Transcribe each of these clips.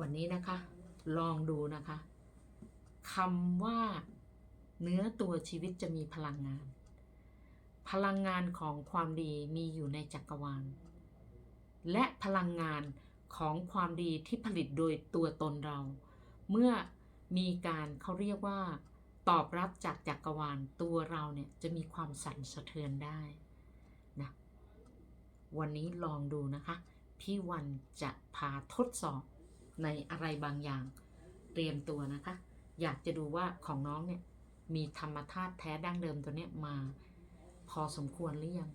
วันนี้นะคะ ลองดูนะคะคำว่า เนื้อตัวชีวิตจะมีพลังงาน พลังงานของความดีมีอยู่ในจักรวาล และพลังงานของความดีที่ผลิตโดยตัวตนเรา เมื่อมีการเขาเรียกว่า ตอบรับจากจักรวาลตัวเราเนี่ยจะมีความสั่นสะเทือนได้นะวันนี้ลองดูนะคะ พี่วันจะพาทดสอบ ในอะไรบางอย่าง เตรียมตัวนะคะ อยากจะดูว่าของน้องเนี่ยมีธรรมธาตุแท้ดั้งเดิมตัวเนี้ยมา พอสมควรหรือยัง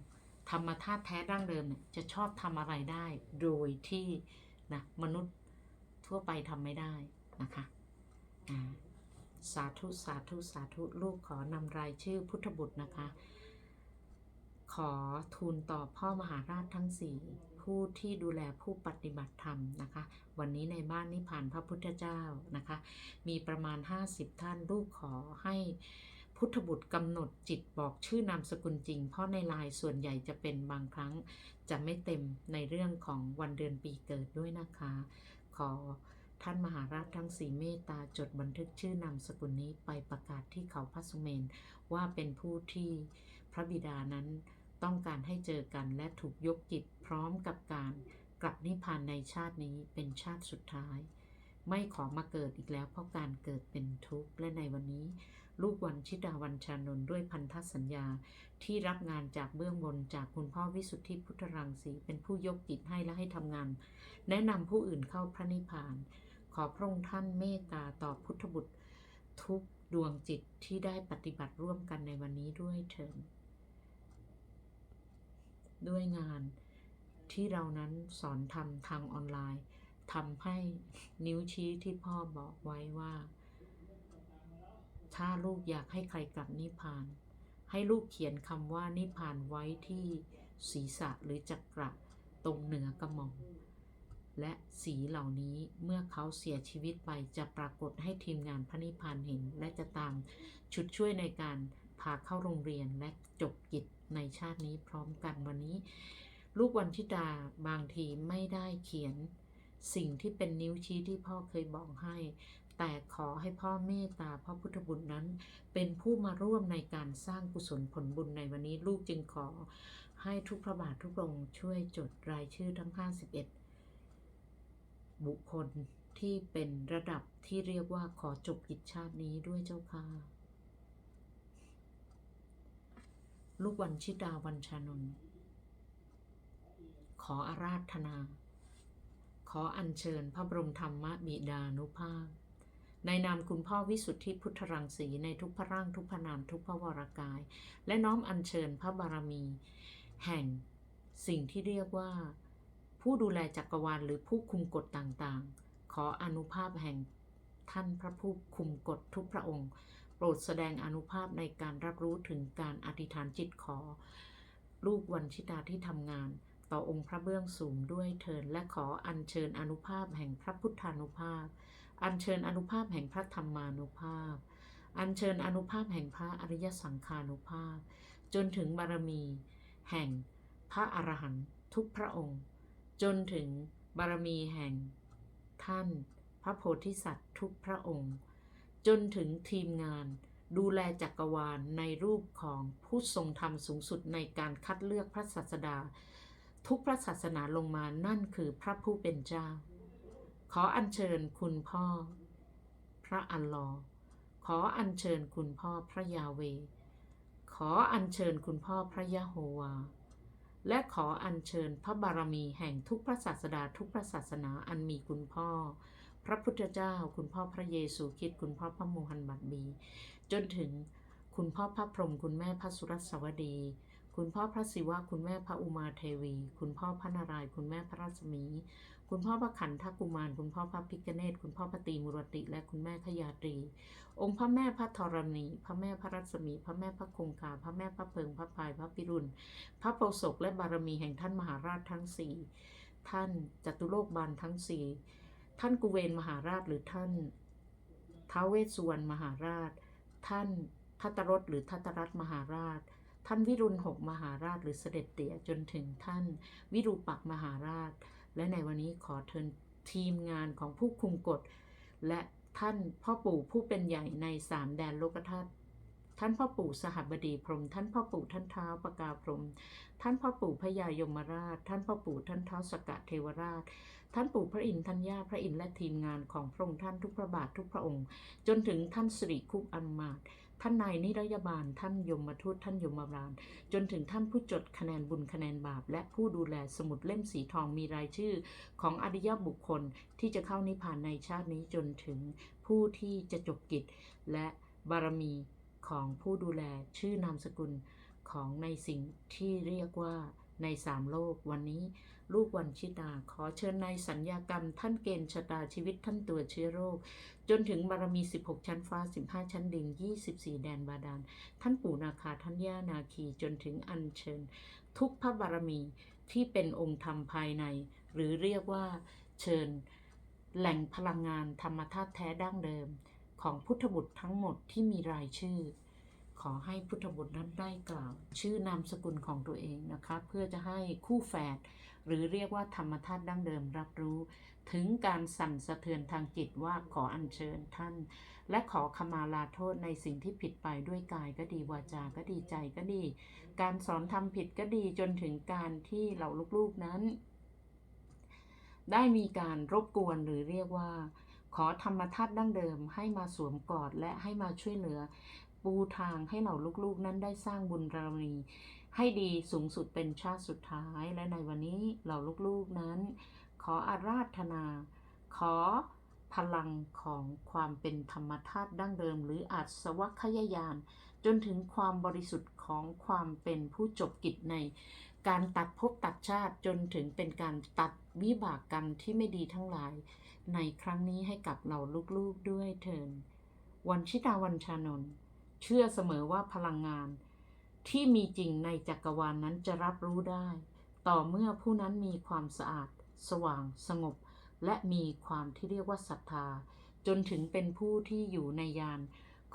ธรรมธาตุแท้ดั้งเดิมเนี่ยจะชอบทำอะไรได้โดยที่นะมนุษย์ทั่วไปทำไม่ได้นะคะสาธุสาธุสาธุลูกขอนำรายชื่อพุทธบุตรนะคะ ขอทูลต่อพ่อมหาราชทั้งสี่ ผู้ที่ดูแลผู้ปฏิบัติธรรมนะคะ วันนี้ในบ้านนิพพานพระพุทธเจ้านะคะ มีประมาณ 50 ท่านลูกขอให้พุทธบุตรกำหนดจิตบอกชื่อนามสกุลจริง เพราะในลายส่วนใหญ่จะเป็นบางครั้งจะไม่เต็มในเรื่องของวันเดือนปีเกิดด้วยนะคะ ขอท่านมหาราชทั้งสีเมตตาจดบันทึกชื่อนามสกุลนี้ไปประกาศที่เขาพระสุเมนว่าเป็นผู้ที่พระบิดานั้น ต้องการให้เจอกันและถูกยกจิตพร้อมกับการกลับนิพพานในชาตินี้เป็นชาติสุดท้าย ไม่ขอมาเกิดอีกแล้วเพราะการเกิดเป็นทุกข์และในวันนี้ ลูกวันชิดาวันชานนท์ด้วยพันธสัญญาที่รับงานจากเบื้องบนจากคุณพ่อวิสุทธิพุทธรังสีเป็นผู้ยกจิตให้และให้ทำงาน แนะนำผู้อื่นเข้าพระนิพพาน ขอพระองค์ท่านเมตตาต่อพุทธบุตรทุกดวงจิตที่ได้ปฏิบัติร่วมกันในวันนี้ด้วยเถิด ด้วยงานที่เรานั้นสอนทำทางออนไลน์ทำให้นิ้วชี้ที่พ่อบอกไว้ว่า ถ้าลูกอยากให้ใครกลับนิพพาน ให้ลูกเขียนคำว่านิพพานไว้ที่ศีรษะหรือจักระตรงเหนือกระหม่อมและสีเหล่านี้เมื่อเขาเสียชีวิตไปจะปรากฏให้ทีมงานพระนิพพานเห็น และจะตามชุดช่วยในการพาเข้าโรงเรียนและจบกิจ ในชาตินี้พร้อมกันวันนี้ ลูกวันชิดาบางทีไม่ได้เขียน สิ่งที่เป็นนิ้วชี้ที่พ่อเคยบอกให้ แต่ขอให้พ่อเมตตาพระพุทธบุตรนั้น เป็นผู้มาร่วมในการสร้างกุศลผลบุญในวันนี้ ลูกจึงขอให้ทุกพระบาททุกองค์ช่วยจดรายชื่อทั้ง 51 บุคคลที่เป็นระดับที่เรียกว่าขอจบกิจชาตินี้ด้วยเจ้าค่ะ ลูกวันชิดาวันชานนท์ขออาราธนา ขออัญเชิญพระบรมธรรมบิดานุภาพ ในนามคุณพ่อวิสุทธิพุทธรังสีในทุกพระร่างทุกพระนามทุกพระวรากาย และน้อมอัญเชิญพระบารมี แห่งสิ่งที่เรียกว่า ผู้ดูแลจักรวาลหรือผู้คุมกฎต่างๆ ขออนุภาพแห่งท่านพระผู้คุมกฎทุกพระองค์ รดแสดงอนุภาพในการรับรู้ถึงการอธิษฐานจิตขอ ลูกวันชิตาที่ทำงาน ต่อองค์พระเบื้องสูงด้วยเทินและขออัญเชิญอนุภาพแห่งพระพุทธานุภาพ อัญเชิญอนุภาพแห่งพระธรรมานุภาพ อัญเชิญอนุภาพแห่งพระอริยสังขานุภาพ จนถึงบารมี แห่งพระอรหันต์ทุกพระองค์ จนถึงบารมีแห่งท่าน พระโพธิสัตว์ทุกพระองค์ จนถึงทีมงาน ดูแลจักรวาลในรูปของผู้ทรงธรรมสูงสุดในการคัดเลือกพระศาสดา ทุกพระศาสนาลงมานั่นคือพระผู้เป็นเจ้า ขออัญเชิญคุณพ่อ พระอัลลอฮ์ขออัญเชิญคุณพ่อพระยาเว ขออัญเชิญคุณพ่อพระยะโฮวา และขออัญเชิญพระบารมีแห่งทุกพระศาสดาทุกพระศาสนาอันมีคุณพ่อ พระพุทธเจ้า คุณพ่อพระเยซูคริสต์คุณพ่อพระโมหันบัดบีจนถึงคุณพ่อพระพรหมคุณแม่พระสุรสวดี คุณพ่อพระศิวะ คุณแม่พระอุมาเทวี คุณพ่อพระนารายณ์คุณแม่พระรัศมี คุณพ่อพระขันธกุมาร คุณพ่อพระพิกเนตคุณพ่อพระตีมุรติ และคุณแม่ขยาตรี องค์พระแม่พระธรณี พระแม่พระรัศมี พระแม่พระคงคา พระแม่พระเพิงพระพายพระปิรุณ พระโปสกและบารมีแห่งท่านมหาราชทั้งสี่ท่านจตุโลกบาลทั้งสี่ ท่านกุเวนมหาราชหรือท่านท้าเวสสุวรรณมหาราช ท่านทัตรสหรือทัตรัตมหาราช ท่านวิรุณหกมหาราชหรือเสด็จเตี่ยจนถึงท่านวิรูปักมหาราช และในวันนี้ขอเทินทีมงานของผู้คุมกฎ และท่านพ่อปู่ผู้เป็นใหญ่ในสามแดนโลกธาตุ ท่านพ่อปู่สหบดีพรหมท่านพ่อปู่ท่านเท้าปกาพรหมท่านพ่อปู่พญายมราช ท่านพ่อปู่ท่านเท้าสกะเทวราช ท่านปู่พระอินทร์ท่านย่าพระอินทร์และทีมงานของพระองค์ท่านทุกพระบาททุกพระองค์ จนถึงท่านสิริคุปอัมมาตท่านนายนิรยาบาล ท่านยมทูตท่านยมบาลจนถึงท่านผู้จดคะแนนบุญคะแนนบาป และผู้ดูแลสมุดเล่มสีทองมีรายชื่อ ของอริยบุคคลที่จะเข้านิพพานในชาตินี้จนถึงผู้ที่จะจบกิจและบารมี ของผู้ดูแลชื่อนามสกุลของในสิ่งที่เรียกว่าในสามโลกวันนี้ ลูกวันชิตาขอเชิญในสัญญากรรมท่านเกณฑ์ชะตาชีวิตท่านตัวเชื้อโรค จนถึงบารมี 16 ชั้นฟ้า 15 ชั้นดิน 24 แดนบาดาล ท่านปู่นาคาท่านย่านาคีจนถึงอัญเชิญ ทุกพระบารมีที่เป็นองค์ธรรมภายใน หรือเรียกว่าเชิญ แหล่งพลังงานธรรมธาตุแท้ดั้งเดิม ของพุทธบุตรทั้งหมดที่มีรายชื่อ ขอให้พุทธบุตรนั้นได้กล่าว ชื่อนามสกุลของตัวเองนะคะ เพื่อจะให้คู่แฝดหรือเรียกว่าธรรมธาตุดั้งเดิมรับรู้ ถึงการสั่นสะเทือนทางจิตว่าขออัญเชิญท่าน และขอขมาลาโทษในสิ่งที่ผิดไปด้วยกายก็ดีวาจาก็ดีใจก็ดี การสอนทำผิดก็ดีจนถึงการที่เราลูกๆนั้น ได้มีการรบกวนหรือเรียกว่า ขอธรรมทัตดั้งเดิมให้มาสวมกอดและให้มาช่วยเหลือ ปูทางให้เหล่าลูกๆ นั้นได้สร้างบุญบารมีให้ดีสูงสุดเป็นชาติสุดท้ายและในวันนี้เหล่าลูกๆนั้น ขออาราธนา ขอพลังของความเป็นธรรมธาตุดั้งเดิม หรืออาสวัคยายาน จนถึงความบริสุทธิ์ของความเป็นผู้จบกิจใน การตัดภพตัดชาติจนถึงเป็นการตัดวิบากกรรมที่ไม่ดีทั้งหลาย ในครั้งนี้ให้กับเหล่าลูกๆด้วยเถินวันชิตาวันชานนท์เชื่อเสมอว่าพลังงาน ที่มีจริงในจักรวาลนนั้นจะรับรู้ได้ ต่อเมื่อผู้นั้นมีความสะอาด สว่างสงบ และมีความที่เรียกว่าศรัทธา จนถึงเป็นผู้ที่อยู่ในยาน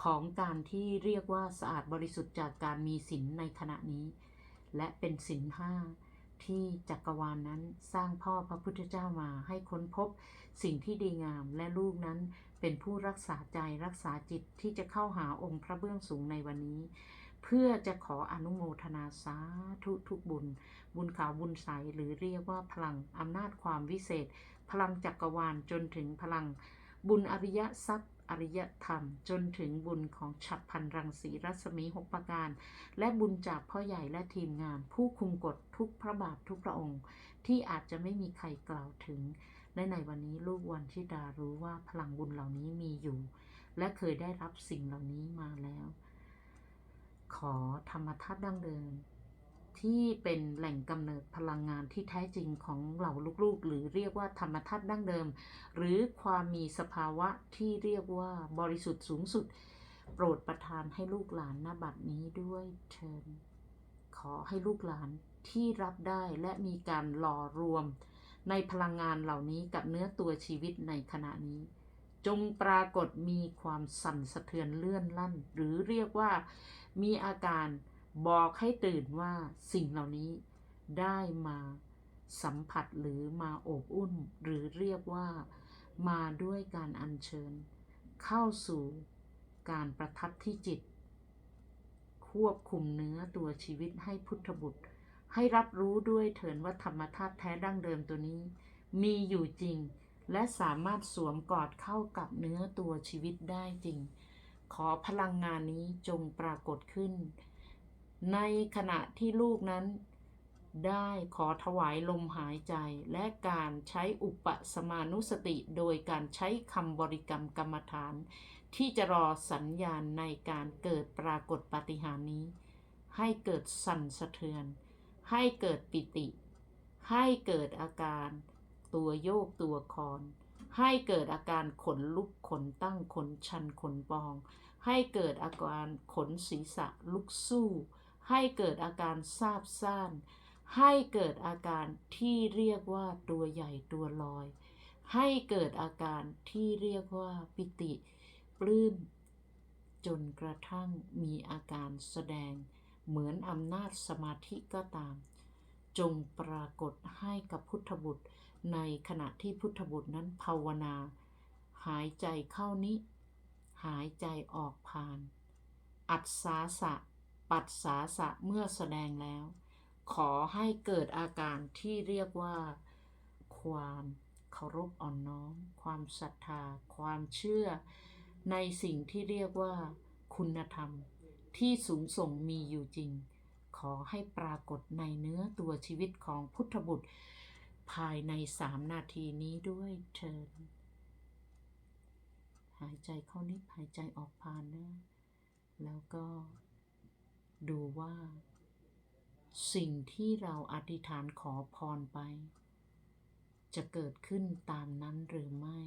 ของการที่เรียกว่าสะอาดบริสุทธิ์จากการมีศีลในขณะนี้ และเป็นศีลห้าที่จักรวาลนนั้นสร้างพ่อพระพุทธเจ้ามาให้ค้นพบสิ่งที่ดีงามและลูกนั้นเป็นผู้รักษาใจรักษาจิตที่จะเข้าหาองค์พระเบื้องสูงในวันนี้ เพื่อจะขออนุโมทนาสาธุทุกบุญ บุญขาวบุญใสหรือเรียกว่าพลังอำนาจความวิเศษ พลังจักรวาลจนถึงพลังบุญอริยทรัพย์ อริยธรรม จนถึงบุญของฉับพันรังสีรัศมีหกประการ และบุญจากพ่อใหญ่และทีมงาน ผู้คุมกฎทุกพระบาททุกพระองค์ ที่อาจจะไม่มีใครกล่าวถึง และในวันนี้ลูกวันชิดารู้ว่าพลังบุญเหล่านี้มีอยู่ และเคยได้รับสิ่งเหล่านี้มาแล้ว ขอธรรมทัศน์ดั้งเดิม ที่เป็นแหล่งกำเนิดพลังงานที่แท้จริงของเหล่าลูกๆ หรือเรียกว่าธรรมทัศน์ดั้งเดิม หรือความมีสภาวะที่เรียกว่าบริสุทธิ์สูงสุด โปรดประทานให้ลูกหลานณบัดนี้ด้วยเชิญขอให้ลูกหลานที่รับได้และมีการหล่อรวม ในพลังงานเหล่านี้กับเนื้อตัวชีวิตในขณะนี้ จงปรากฏมีความสั่นสะเทือนเลื่อนลั่น หรือเรียกว่ามีอาการ บอกให้ตื่นว่าสิ่งเหล่านี้ได้มาสัมผัสหรือมาโอบอุ่นหรือเรียกว่ามาด้วยการอัญเชิญ เข้าสู่การประทับที่จิต ควบคุมเนื้อตัวชีวิตให้พุทธบุตร ให้รับรู้ด้วยเถินว่าธรรมธาตุแท้ดั้งเดิมตัวนี้ มีอยู่จริง และสามารถสวมกอดเข้ากับเนื้อตัวชีวิตได้จริง ขอพลังงานนี้จงปรากฏขึ้น ในขณะที่ลูกนั้น ได้ขอถวายลมหายใจและการใช้อุปสมานุสติโดยการใช้คำบริกรรมกรรมฐาน ที่จะรอสัญญาณในการเกิดปรากฏปาฏิหาริย์นี้ ให้เกิดสั่นสะเทือน ให้เกิดปิติ ให้เกิดอาการ ตัวโยกตัวคอนให้เกิดอาการขนลุกขนตั้งขนชันขนปอง ให้เกิดอาการขนศีรษะลุกสู้ ให้เกิดอาการซาบซ่าน ให้เกิดอาการที่เรียกว่าตัวใหญ่ตัวลอย ให้เกิดอาการที่เรียกว่าปิติ ปลื้ม จนกระทั่งมีอาการแสดง เหมือนอำนาจสมาธิก็ตาม จงปรากฏให้กับพุทธบุตร ในขณะที่พุทธบุตรนั้นภาวนา หายใจเข้านิหายใจออกผ่าน อัศาสะ ปัสสาสะเมื่อแสดงแล้ว ขอให้เกิดอาการที่เรียกว่า ความเคารพอ่อนน้อม ความศรัทธา ความเชื่อ ในสิ่งที่เรียกว่า คุณธรรม ที่สูงส่งมีอยู่จริง ขอให้ปรากฏในเนื้อตัวชีวิตของพุทธบุตร ภายในสามนาทีนี้ด้วยเชิญหายใจเข้านิดหายใจออกผ่านนะ แล้วก็ ดูว่า สิ่งที่เราอธิษฐานขอพรไป จะเกิดขึ้นตามนั้นหรือไม่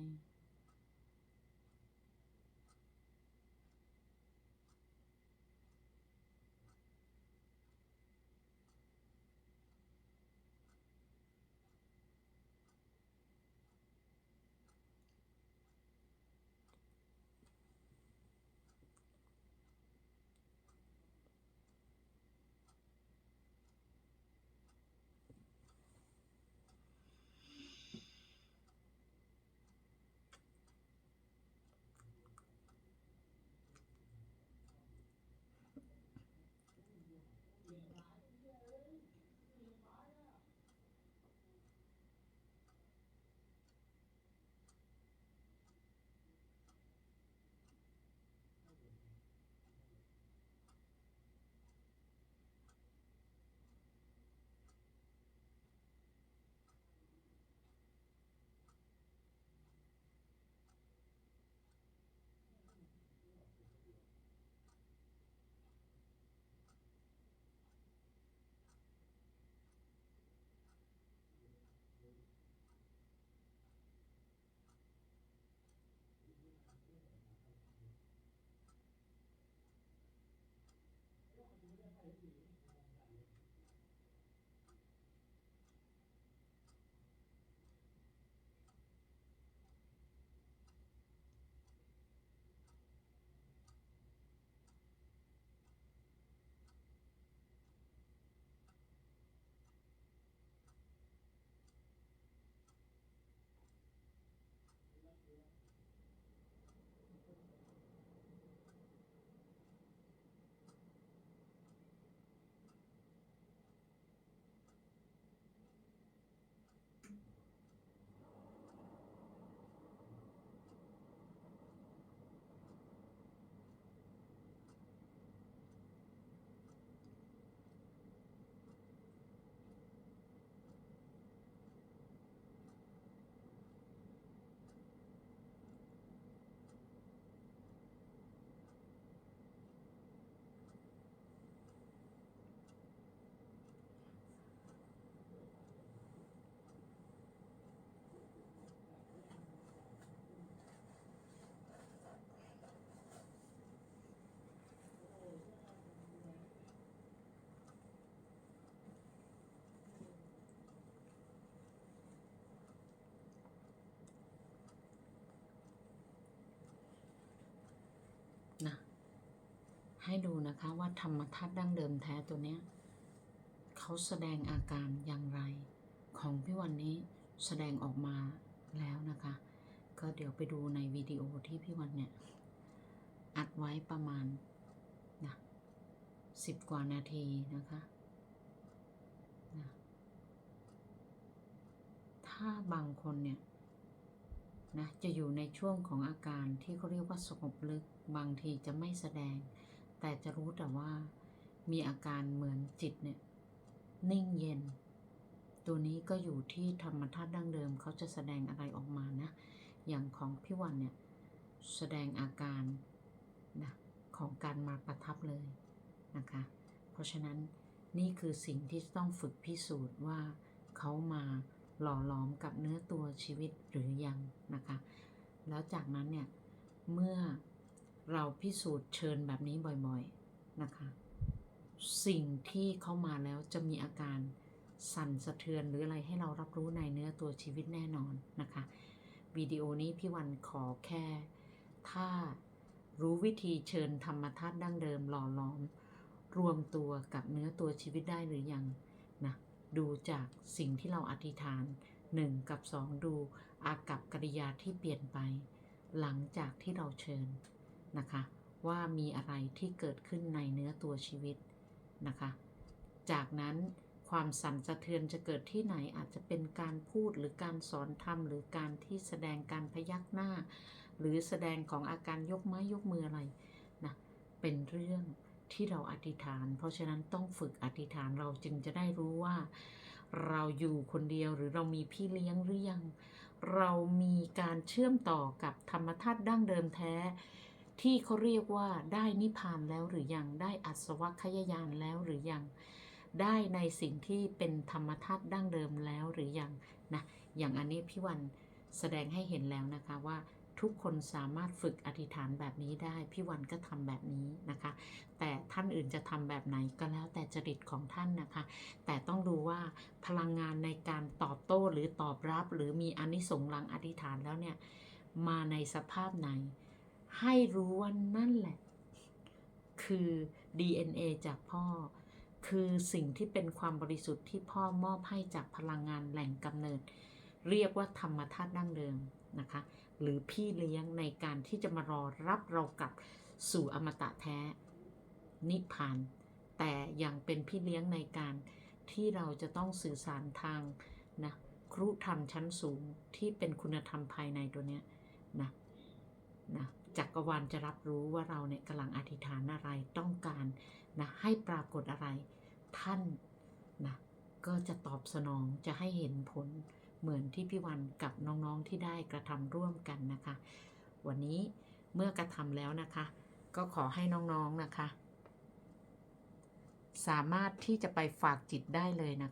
ให้ดูนะคะว่าธรรมทัศน์ดั้งเดิมแท้ตัวเนี้ยเขาแสดงอาการอย่างไร ของพี่วันนี้แสดงออกมาแล้วนะคะ ก็เดี๋ยวไปดูในวิดีโอที่พี่วันเนี่ย อัดไว้ประมาณนะสิบกว่านาทีนะคะนะถ้าบางคนเนี่ยนะจะอยู่ในช่วงของอาการที่เขาเรียกว่าสงบลึกบางทีจะไม่แสดง แต่จะรู้แต่ว่ามีอาการเหมือนจิตเนี่ย นิ่งเย็น ตัวนี้ก็อยู่ที่ธรรมธาตุดั้งเดิมเขาจะแสดงอะไรออกมานะ อย่างของพี่วันเนี่ย แสดงอาการนะของการมาประทับเลยนะคะ เพราะฉะนั้นนี่คือสิ่งที่ต้องฝึกพิสูจน์ว่าเขามาหล่อหลอมกับเนื้อตัวชีวิตหรือยังนะคะ แล้วจากนั้นเนี่ย เมื่อ เราพิสูจน์เชิญแบบนี้บ่อยๆนะคะ สิ่งที่เข้ามาแล้วจะมีอาการสั่นสะเทือนหรืออะไรให้เรารับรู้ในเนื้อตัวชีวิตแน่นอนนะคะวิดีโอนี้พี่วันขอแค่ ถ้ารู้วิธีเชิญธรรมธาตุดั้งเดิมหล่อหลอม รวมตัวกับเนื้อตัวชีวิตได้หรือยังนะดูจากสิ่งที่เราอธิษฐาน 1 กับ 2 ดูอากับกริยาที่เปลี่ยนไป หลังจากที่เราเชิญ นะคะ ว่ามีอะไรที่เกิดขึ้นในเนื้อตัวชีวิตนะคะ จากนั้นความสั่นสะเทือนจะเกิดที่ไหนอาจจะเป็นการพูดหรือการสอนธรรมหรือการที่แสดงการพยักหน้า หรือแสดงของอาการยกไม้ยกมืออะไรนะเป็นเรื่องที่เราอธิษฐาน เพราะฉะนั้นต้องฝึกอธิษฐานเราจึงจะได้รู้ว่า เราอยู่คนเดียวหรือเรามีพี่เลี้ยงหรือยัง เรามีการเชื่อมต่อกับธรรมธาตุดั้งเดิมแท้ ที่เขาเรียกว่าได้นิพพานแล้วหรือยังได้อัศวคยายานแล้วหรือยังได้ในสิ่งที่เป็นธรรมธาตุดั้งเดิมแล้วหรือยังนะอย่างอันนี้พี่วันแสดงให้เห็นแล้วนะคะว่าทุกคนสามารถฝึกอธิษฐานแบบนี้ได้ พี่วันก็ทำแบบนี้นะคะ แต่ท่านอื่นจะทำแบบไหนก็แล้วแต่จริตของท่านนะคะ แต่ต้องดูว่าพลังงานในการตอบโต้หรือตอบรับ หรือมีอนิสงส์หลังอธิษฐานแล้วเนี่ยมาในสภาพไหน ให้รู้ว่านั่นแหละ คือ DNA จากพ่อ คือสิ่งที่เป็นความบริสุทธิ์ที่พ่อมอบให้จากพลังงานแหล่งกำเนิด เรียกว่าธรรมธาตุดั้งเดิมนะคะ หรือพี่เลี้ยงในการที่จะมารอรับเรากลับสู่อมตะแท้ นิพพาน แต่ยังเป็นพี่เลี้ยงในการที่เราจะต้องสื่อสารทางนะครุธรรมชั้นสูงที่เป็นคุณธรรมภายในตัวเนี้ยนะนะ จักรวาลจะรับรู้ว่าเราเนี่ยกำลังอธิษฐานอะไรต้องการนะให้ปรากฏอะไรท่านนะก็จะตอบสนองจะให้เห็นผลเหมือนที่พี่วันกับน้องๆที่ได้กระทำร่วมกันนะคะ วันนี้เมื่อกระทำแล้วนะคะ ก็ขอให้น้องๆนะคะ สามารถที่จะไปฝากจิตได้เลยนะคะ